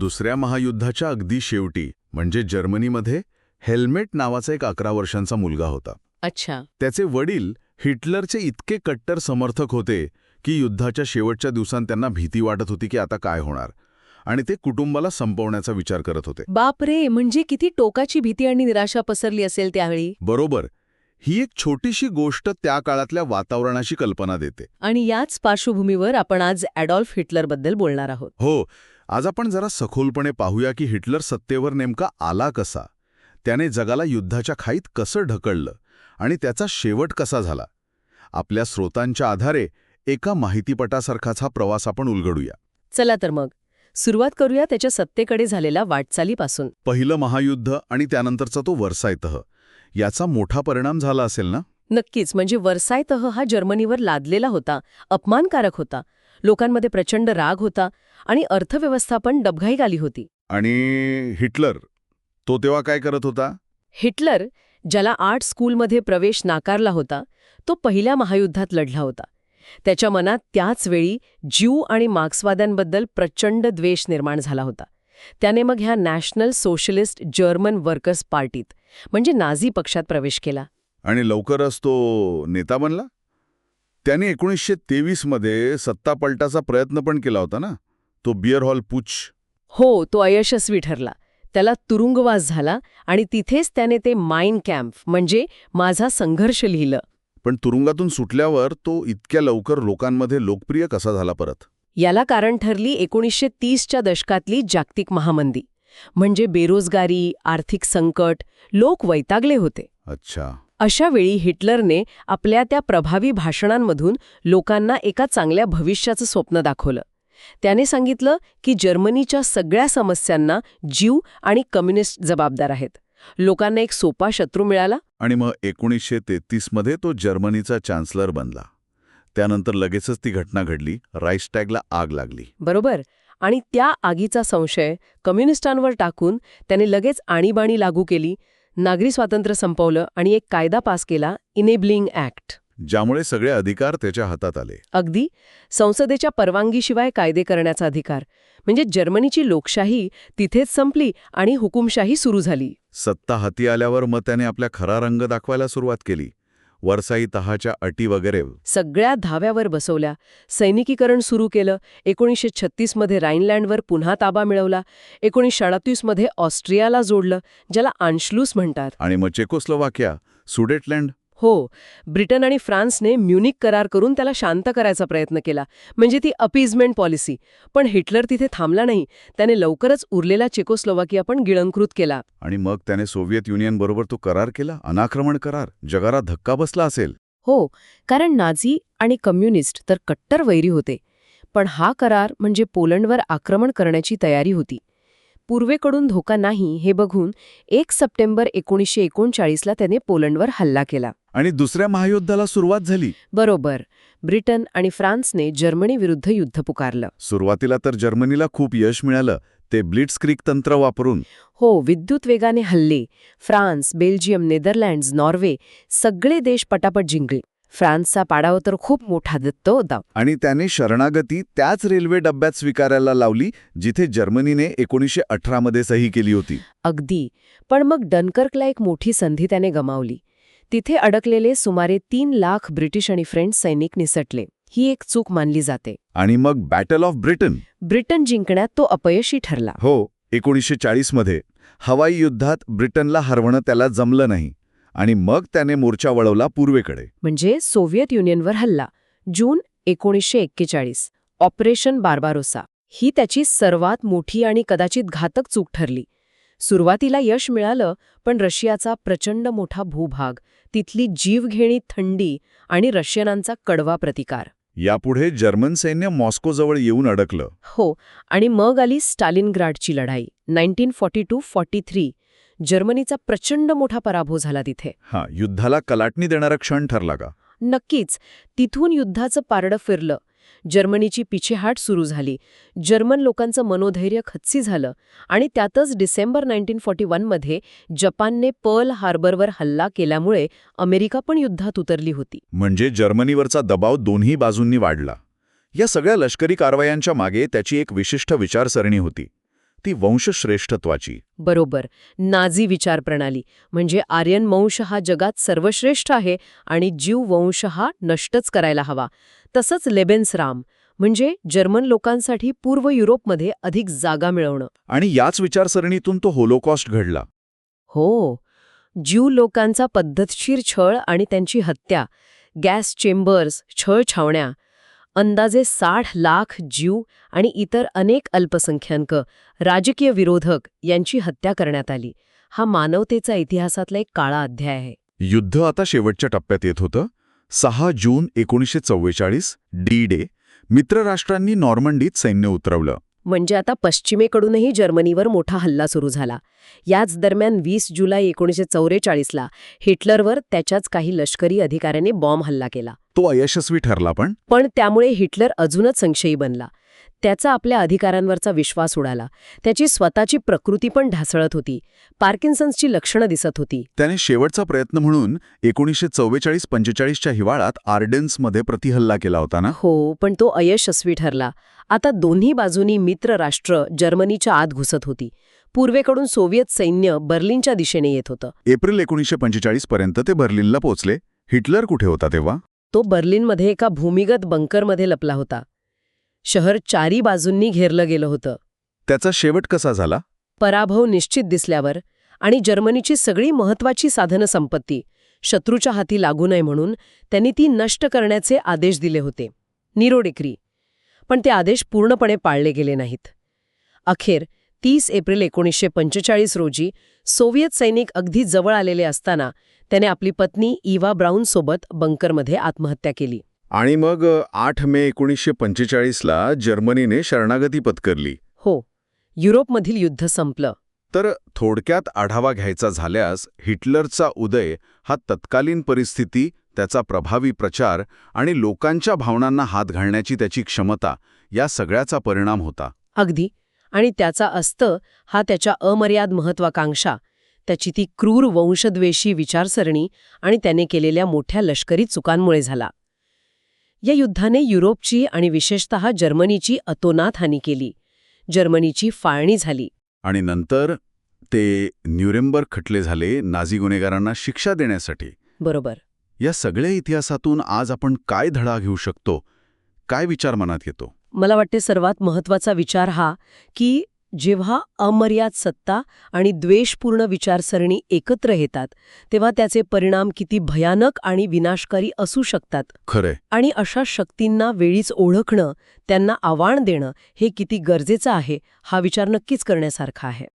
दुसऱ्या महायुद्धाच्या अगदी शेवटी म्हणजे जर्मनीमध्ये हेल्मेट नावाचा एक अकरा वर्षांचा मुलगा होता. अच्छा. त्याचे वडील हिटलरचे इतके कट्टर समर्थक होते की युद्धाच्या शेवटच्या दिवसांत त्यांना भीती वाटत होती की आता काय होणार. आणि ते कुटुंबाला संपवण्याचा विचार करत होते. बापरे! म्हणजे किती टोकाची भीती आणि निराशा पसरली असेल त्यावेळी? बरोबर. ही एक छोटीशी गोष्ट त्या काळातल्या वातावरणाची कल्पना देते. आणि याच पार्श्वभूमीवर आपण आज ॲडॉल्फ हिटलरबद्दल बोलणार आहोत. हो आज आपण जरा सखोलपणे पाहूया की हिटलर सत्तेवर नेमका आला कसा. त्याने जगाला युद्धाच्या खाईत कसं ढकललं आणि त्याचा शेवट कसा झाला. आपल्या स्रोतांच्या आधारे एका माहितीपटासारखाच हा प्रवास आपण उलगडूया. चला तर मग. सुरुवात करूया त्याच्या सत्तेकडे झालेल्या वाटचालीपासून. पहिलं महायुद्ध आणि त्यानंतरचा तो वर्साय तह याचा मोठा परिणाम झाला असेल ना? नक्कीच. म्हणजे वर्साय तह हा जर्मनीवर लादलेला होता. अपमानकारक होता. लोकांमध्ये प्रचंड राग होता आणि अर्थव्यवस्था पण डबघाईक आली होती. आणि हिटलर तो तेव्हा काय करत होता? हिटलर ज्याला आर्ट स्कूलमध्ये प्रवेश नाकारला होता तो पहिल्या महायुद्धात लढला होता. त्याच्या मनात त्याच वेळी ज्यू आणि मार्क्सवाद्यांबद्दल प्रचंड द्वेष निर्माण झाला होता. त्याने मग ह्या नॅशनल सोशलिस्ट जर्मन वर्कर्स पार्टीत म्हणजे नाझी पक्षात प्रवेश केला. आणि लवकरच तो नेता बनला? त्याने एकोणीसशे तेवीसमध्ये सत्ता पलटाचा प्रयत्न पण केला होता ना? तो बियर हॉल पुच हो तो अयशस्वी ठरला. त्याला तुरुंगवास झाला आणि तिथेच त्याने ते माइन कॅम्प म्हणजे माझा संघर्ष लिहिलं. पण तुरुंगातून सुटल्यावर तो इतक्या लवकर लोकांमध्ये लोकप्रिय कसा झाला परत? याला कारण ठरली एकोणीसशे तीसच्या दशकातली जागतिक महामंदी. म्हणजे बेरोजगारी आर्थिक संकट लोक वैतागले होते. अच्छा. अशा वेळी हिटलरने आपल्या त्या प्रभावी भाषणांमधून लोकांना एका चांगल्या भविष्याचं स्वप्न दाखवलं. त्याने सांगितलं की जर्मनीच्या सगळ्या समस्यांना जीव आणि कम्युनिस्ट जबाबदार आहेत. लोकांना एक सोपा शत्रू मिळाला. आणि मग एकोणीसशे तेहतीसमध्ये तो जर्मनीचा चान्सलर बनला. त्यानंतर लगेचच ती घटना घडली. राईस्टॅगला आग लागली. बरोबर. आणि त्या आगीचा संशय कम्युनिस्टांवर टाकून त्याने लगेच आणीबाणी लागू केली. नागरी स्वातंत्र्य संपवलं आणि एक कायदा पास केला इनेबलिंग ॲक्ट ज्यामुळे सगळे अधिकार त्याच्या हातात आले. अगदी. संसदेच्या परवानगीशिवाय कायदे करण्याचा अधिकार. म्हणजे जर्मनीची लोकशाही तिथेच संपली आणि हुकुमशाही सुरू झाली. सत्ता हाती आल्यावर मग त्याने आपल्या खरा रंग दाखवायला सुरुवात केली. वरसाई तहाच्या अटी वगैरे. सगळ्या धाव्यावर बसवल्या. सैनिकीकरण सुरू केलं. एकोणीसशे छत्तीसमध्ये राईनलँडवर पुन्हा ताबा मिळवला. एकोणीसशे अडतीसमध्ये ऑस्ट्रियाला जोडलं ज्याला आंशलूस म्हणतात. आणि मग चेकोस्लोवाकिया सुडेटलँड हो ब्रिटन आणि फ्रान्सने म्युनिक करार करून त्याला शांत करायचा प्रयत्न केला. म्हणजे ती अपीजमेंट पॉलिसी. पण हिटलर तिथे थांबला नाही. त्याने लवकरच उरलेला चेकोस्लोवाकिया पण गिळंकृत केला. आणि मग त्याने सोव्हिएत युनियनबरोबर तो करार केला? अनाक्रमण करार? जगाला धक्का बसला असेल? हो कारण नाझी आणि कम्युनिस्ट तर कट्टर वैरी होते. पण हा करार म्हणजे पोलंडवर आक्रमण करण्याची तयारी होती. पूर्वेकडून धोका नाही हे बघून एक सप्टेंबर एकोणीसशे एकोणचाळीसला त्याने पोलंडवर हल्ला केला. आणि दुसऱ्या महायुद्धाला सुरुवात झाली. बरोबर. ब्रिटन आणि फ्रान्सने जर्मनीविरुद्ध युद्ध पुकारलं. सुरुवातीला तर जर्मनीला खूप यश मिळालं ते ब्लिट्सक्रिक तंत्र वापरून. हो विद्युत वेगाने हल्ले फ्रान्स बेल्जियम नेदरलँड्स नॉर्वे सगळे देश पटापट जिंकले. फ्रान्सचा पाडाव तर खूप मोठा दत्त होता. आणि त्याने शरणागती त्याच रेल्वे डब्यात स्वीकारायला लावली जिथे जर्मनीने एकोणीसशे अठरामध्ये सही केली होती. अगदी. पण मग डनकर्कला एक मोठी संधी त्याने गमावली. तिथे अडकलेले सुमारे तीन लाख ब्रिटिश आणि फ्रेंच सैनिक निसटले. ही एक चूक मानली जाते. आणि मग बॅटल ऑफ ब्रिटन ब्रिटन जिंकण्यात तो अपयशी ठरला. हो एकोणीसशे चाळीसमध्ये हवाई युद्धात ब्रिटनला हरवणं त्याला जमलं नाही आणि मग त्याने मोर्चा वळवला पूर्वेकडे. म्हणजे सोव्हिएत युनियनवर हल्ला. जून एकोणीसशे एक्केचाळीस. Operation Barbarossa. ही त्याची सर्वात मोठी आणि कदाचित घातक चूक ठरली. सुरुवातीला यश मिळालं पण रशियाचा प्रचंड मोठा भूभाग तिथली जीवघेणी थंडी आणि रशियनांचा कडवा प्रतिकार. यापुढे जर्मन सैन्य मॉस्कोजवळ येऊन अडकलं. हो आणि मग आली स्टालिनग्राडची लढाई nineteen forty two forty three. जर्मनीचा प्रचंड मोठा पराभव झाला तिथे. हा युद्धाला कलाटणी देणारा क्षण ठरला का? नक्कीच तिथून युद्धाचं पारडं फिरलं. जर्मनीची पिछेहाट सुरू झाली. जर्मन लोकांचं मनोधैर्य खच्ची झालं आणि त्यातच डिसेंबर नाईन्टीन फॉर्टी वनमध्ये जपानने पर्ल हार्बरवर हल्ला केल्यामुळे अमेरिका पण युद्धात उतरली होती. म्हणजे जर्मनीवरचा दबाव दोन्ही बाजूंनी वाढला. या सगळ्या लष्करी कारवायांच्या मागे त्याची एक विशिष्ट विचारसरणी होती. ती वंशश्रेष्ठत्वाची. बरोबर. नाझी विचारप्रणाली. म्हणजे आर्यन वंश हा जगात सर्वश्रेष्ठ आहे आणि जीव वंश हा नष्टच करायला हवा. तसंच लेबेन्सराम म्हणजे जर्मन लोकांसाठी पूर्व युरोपमध्ये अधिक जागा मिळवणं. आणि याच विचारसरणीतून तो होलोकॉस्ट घडला. हो. ज्यू लोकांचा पद्धतशीर छळ आणि त्यांची हत्या गॅस चेंबर्स छळ छावण्या अंदाजे साठ लाख ज्यू आणि इतर अनेक अल्पसंख्याक राजकीय विरोधक यांची हत्या करण्यात आली. हा मानवतेचा इतिहासातला एक काळा अध्याय आहे. युद्ध आता शेवटच्या टप्प्यात येत होतं. सहा जून एकोणीसशे चव्वेचाळीस डी डे मित्रराष्ट्रांनी नॉर्मंडीत सैन्य उतरवलं. म्हणजे आता पश्चिमेकडूनही जर्मनीवर मोठा हल्ला सुरू झाला. याच दरम्यान वीस जुलै एकोणीसशे चौवेचाळीसला हिटलरवर त्याच्याच काही लष्करी अधिकाऱ्यांनी बॉम्ब हल्ला केला. तो अयशस्वी ठरला पण. पण त्यामुळे हिटलर अजूनच संशयी बनला. त्याचा आपल्या अधिकारांवरचा विश्वास उडाला. त्याची स्वतःची प्रकृती पण ढासळत होती. पार्किन्सन्सची लक्षणं दिसत होती. त्याने शेवटचा प्रयत्न म्हणून एकोणीसशे चव्वेचाळीस पंचेचाळीसच्या हिवाळ्यात आर्डेन्समध्ये प्रतिहल्ला केला होता ना? हो पण तो अयशस्वी ठरला. आता दोन्ही बाजूनी मित्र राष्ट्र जर्मनीच्या आत घुसत होती. पूर्वेकडून सोव्हिएत सैन्य बर्लिनच्या दिशेने येत होतं. एप्रिल एकोणीसशे पंचेचाळीस पर्यंत ते बर्लिनला पोचले हिटलर कुठे होता तेव्हा? तो बर्लिनमध्ये एका भूमिगत बंकरमध्ये लपला होता. शहर चारी बाजूंनी घेरलं गेलं होतं. त्याचा शेवट कसा झाला? पराभव निश्चित दिसल्यावर आणि जर्मनीची सगळी महत्वाची साधनं संपत्ती शत्रूच्या हाती लागू नये म्हणून त्यांनी ती नष्ट करण्याचे आदेश दिले होते. निरो डिक्री पण ते आदेश पूर्णपणे पाळले गेले नाहीत. अखेर तीस एप्रिल एकोणीसशे पंचेचाळीस रोजी सोव्हिएत सैनिक अगदी जवळ आलेले असताना त्याने आपली पत्नी इवा ब्राऊनसोबत बंकरमध्ये आत्महत्या केली. आणि मग आठ मे एकोणीसशे पंचेचाळीसला जर्मनीने शरणागती पत्करली. हो युरोपमधील युद्ध संपलं. तर थोडक्यात आढावा घ्यायचा झाल्यास हिटलरचा उदय हा तत्कालीन परिस्थिती त्याचा प्रभावी प्रचार आणि लोकांच्या भावनांना हात घालण्याची त्याची क्षमता या सगळ्याचा परिणाम होता. अगदी. आणि त्याचा अस्त हा त्याच्या अमर्याद महत्वाकांक्षा. त्याची ती क्रूर वंशद्वेषी विचारसरणी आणि त्याने केलेल्या मोठ्या लष्करी चुकांमुळे झाला. या युद्धाने युरोपची आणि विशेषतः जर्मनीची अतोनात हानी केली. जर्मनीची फाळणी झाली. आणि नंतर ते न्यूरेंबर्ग खटले झाले नाझी गुन्हेगारांना शिक्षा देण्यासाठी. बरोबर. या सगळ्या इतिहासातून आज आपण काय धडा घेऊ शकतो? काय विचार मनात येतो? मला वाटते सर्वात महत्त्वाचा विचार हा की जेव्हा अमर्याद सत्ता आणि द्वेषपूर्ण विचारसरणी एकत्र येतात तेव्हा त्याचे परिणाम किती भयानक आणि विनाशकारी असू शकतात. खरंय. आणि अशा शक्तींना वेळीच ओळखणं त्यांना आव्हान देणं हे किती गरजेचं आहे हा विचार नक्कीच करण्यासारखा आहे.